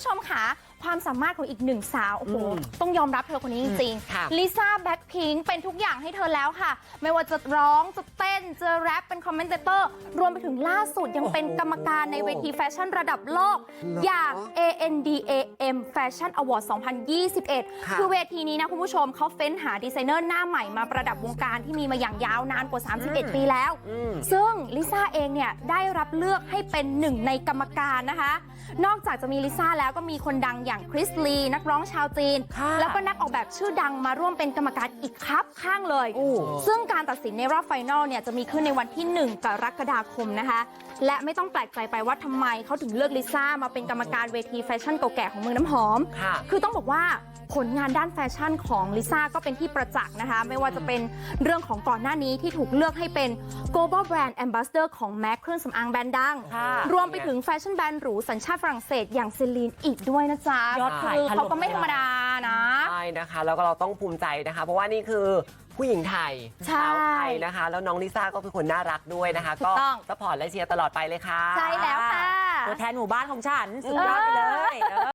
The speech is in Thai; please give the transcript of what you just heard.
ผู้ชมค่ะ ความสามารถของอีกหนึ่งสาวโอ้โหอืมต้องยอมรับเธอคนนี้จริงค่ะลิซ่าแบ็คพิงเป็นทุกอย่างให้เธอแล้วค่ะ ไม่ว่าจะร้องจะเต้นจะแรปเป็นคอมเมนเตอร์รวมไปถึงล่าสุดยังเป็นกรรมการในเวทีแฟชั่นระดับโลก อย่าง ANDAM Fashion Award 2021ค่ะคือเวทีนี้นะคุณผู้ชมเขาเฟ้นหาดีไซเนอร์หน้าใหม่มาประดับวงการที่มีมาอย่างยาวนานกว่า 31 ปีแล้วอืมซึ่งลิซ่าเองเนี่ยได้รับเลือกให้เป็นหนึ่งในกรรมการนะคะ นอกจากจะมีลิซ่าแล้วก็มีคนดังอย่างคริสลีนักร้องชาวจีนค่ะแล้วก็นักออกแบบชื่อดังมาร่วมเป็นกรรมการอีกครับข้างเลยโอ้ซึ่งการตัดสินในรอบไฟนอลเนี่ยจะมีขึ้นในวันที่ 1 กรกฎาคมนะคะ และไม่ต้องแปลกใจไปว่าทำไมเขาถึงเลือกลิซ่ามาเป็นกรรมการเวทีแฟชั่นเก่าแก่ของเมืองน้ำหอมค่ะคือต้องบอกว่า ผลงานด้านแฟชั่นของลิซ่าก็เป็นที่ประจักษ์นะคะ ไม่ว่าจะเป็นเรื่องของก่อนหน้านี้ที่ถูกเลือกให้เป็น global brand ambassador ของแม็กเครื่องสำอางแบรนด์ดังค่ะรวมไปถึงแฟชั่นแบรนด์หรูสัญชาติฝรั่งเศสอย่างเซลีนอีกด้วยนะจ๊ะยอดขายคือถล่มเขาก็ไม่ธรรมดานะใช่นะคะ แล้วก็เราต้องภูมิใจนะคะ เพราะว่านี่คือผู้หญิงไทยใช่สาวไทยนะคะ แล้วน้องลิซ่าก็เป็นคนน่ารักด้วยนะคะถูก็กต้องสปอร์ตและเชียร์ตลอดไปเลยค่ะ ใช่แล้วค่ะตัวแทนหมู่บ้านของฉัน สุดยอดไปเลยเออ